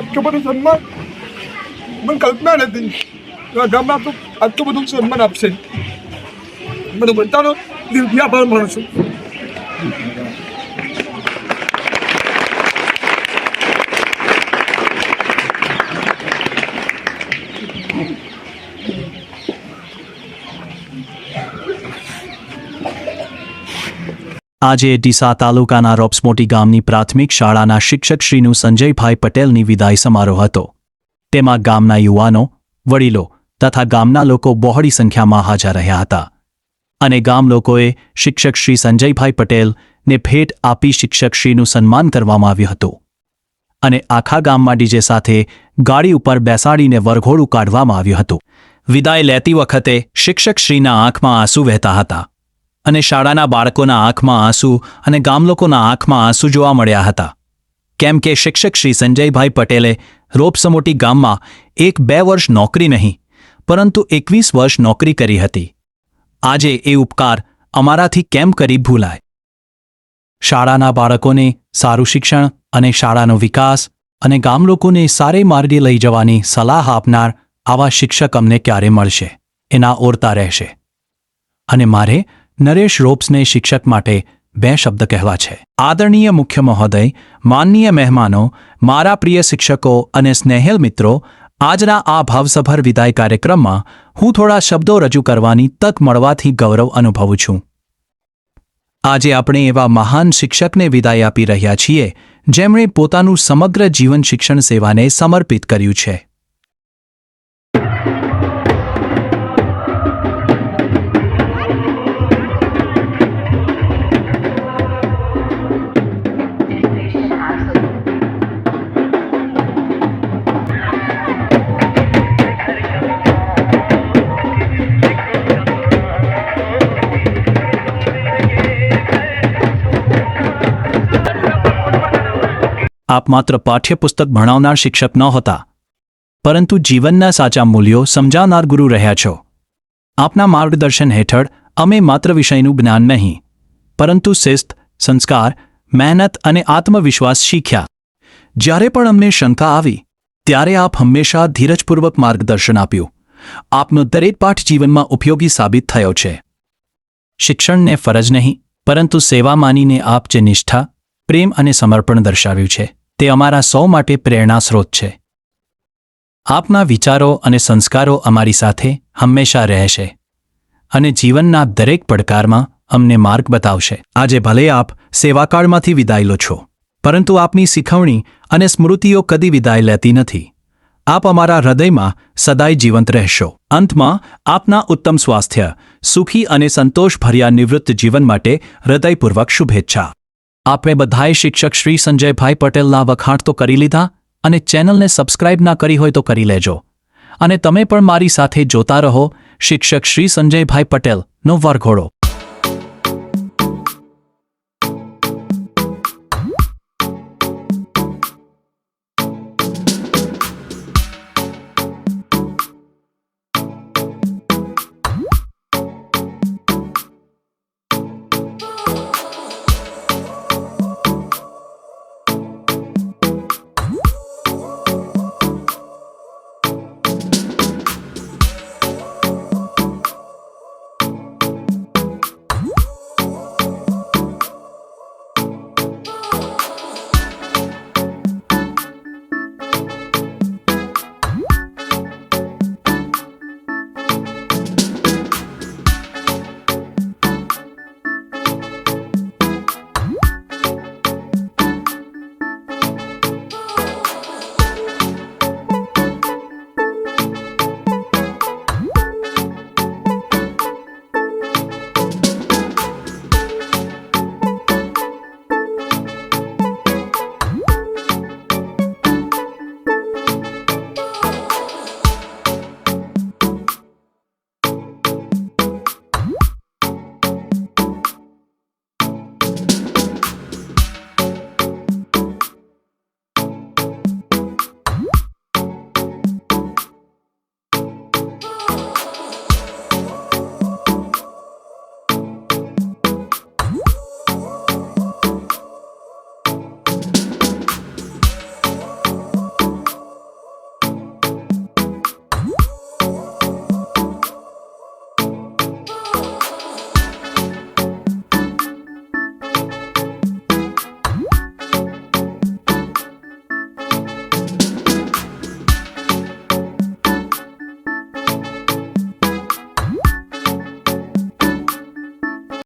આટલું બધું સન્માન? મને કલ્પના નથી. ગામમાં તો આટલું બધું સન્માન આપશે. મને બધાનો દિલથી આભાર માનું છું. આજે ડીસા તાલુકાના રોપ્સમોટી ગામની પ્રાથમિક શાળાના શિક્ષક શ્રીનું સંજયભાઈ પટેલની વિદાય સમારોહ હતો. તેમાં ગામના યુવાનો, વડીલો તથા ગામના લોકો બહોળી સંખ્યામાં હાજર રહ્યા હતા. અને ગામ લોકોએ શિક્ષક શ્રી સંજયભાઈ પટેલને ભેટ આપી શિક્ષક શ્રીનું સન્માન કરવામાં આવ્યું હતું. અને આખા ગામમાં ડીજે સાથે ગાડી ઉપર બેસાડીને વરઘોડું કાઢવામાં આવ્યું હતું. વિદાય લેતી વખતે શિક્ષક શ્રીના આંખમાં આંસુ વહેતા હતા. અને શાળાના બાળકોના આંખમાં આંસુ અને ગામલોકોના આંખમાં આંસુ જોવા મળ્યા હતા. કેમ કે શિક્ષક શ્રી સંજયભાઈ પટેલે રોપસમોટી ગામમાં એક બે વર્ષ નોકરી નહીં, પરંતુ એકવીસ વર્ષ નોકરી કરી હતી. આજે એ ઉપકાર અમારાથી કેમ કરી ભૂલાય? શાળાના બાળકોને સારું શિક્ષણ અને શાળાનો વિકાસ અને ગામલોકોને સારે માર્ગે લઈ જવાની સલાહ આપનાર આવા શિક્ષક અમને ક્યારે મળશે? એના ઓરતા રહેશે. અને મારે નરેશ રોપ્સને શિક્ષક માટે બે શબ્દ કહેવા છે. આદરણીય મુખ્ય મહોદય, માનનીય મહેમાનો, મારા પ્રિય શિક્ષકો અને સ્નેહેલ મિત્રો, આજના આ ભાવસભર વિદાય કાર્યક્રમમાં હું થોડા શબ્દો રજૂ કરવાની તક મળવાથી ગૌરવ અનુભવું છું. આજે આપણે એવા મહાન શિક્ષકને વિદાય આપી રહ્યા છીએ, જેમણે પોતાનું સમગ્ર જીવન શિક્ષણ સેવાને સમર્પિત કર્યું છે. આપ માત્ર પાઠ્યપુસ્તક ભણાવનાર શિક્ષક નહોતા, પરંતુ જીવનના સાચા મૂલ્યો સમજાવનાર ગુરુ રહ્યા છો. આપના માર્ગદર્શન હેઠળ અમે માત્ર વિષયનું જ્ઞાન નહીં, પરંતુ શિસ્ત, સંસ્કાર, મહેનત અને આત્મવિશ્વાસ શીખ્યા. જ્યારે પણ અમને શંકા આવી, ત્યારે આપ હંમેશા ધીરજપૂર્વક માર્ગદર્શન આપ્યું. આપનો દરેક પાઠ જીવનમાં ઉપયોગી સાબિત થયો છે. શિક્ષણને ફરજ નહીં, પરંતુ સેવા માનીને આપ જે નિષ્ઠા, પ્રેમ અને સમર્પણ દર્શાવ્યું છે. તે અમારા સૌ માટે પ્રેરણા સ્રોત છે. આપના વિચારો અને સંસ્કારો અમારી સાથે હંમેશા રહેશે અને જીવનના દરેક પડકારમાં અમને માર્ગ બતાવશે. આજે ભલે આપ સેવાકાળમાંથી વિદાય લો છો, પરંતુ આપની શીખવણી અને સ્મૃતિઓ કદી વિદાય લેતી નથી. આપ અમારા હૃદયમાં સદાય જીવંત રહેશો. અંતમાં, આપના ઉત્તમ સ્વાસ્થ્ય, સુખી અને સંતોષભર્યા નિવૃત્ત જીવન માટે હૃદયપૂર્વક શુભેચ્છા. આપણે બધાએ શિક્ષક શ્રી સંજયભાઈ પટેલના વખાણ તો કરી લીધા અને ચેનલને સબસ્ક્રાઇબ ના કરી હોય તો કરી લેજો. અને તમે પણ મારી સાથે જોતા રહો શિક્ષક શ્રી સંજયભાઈ પટેલનો વરઘોડો.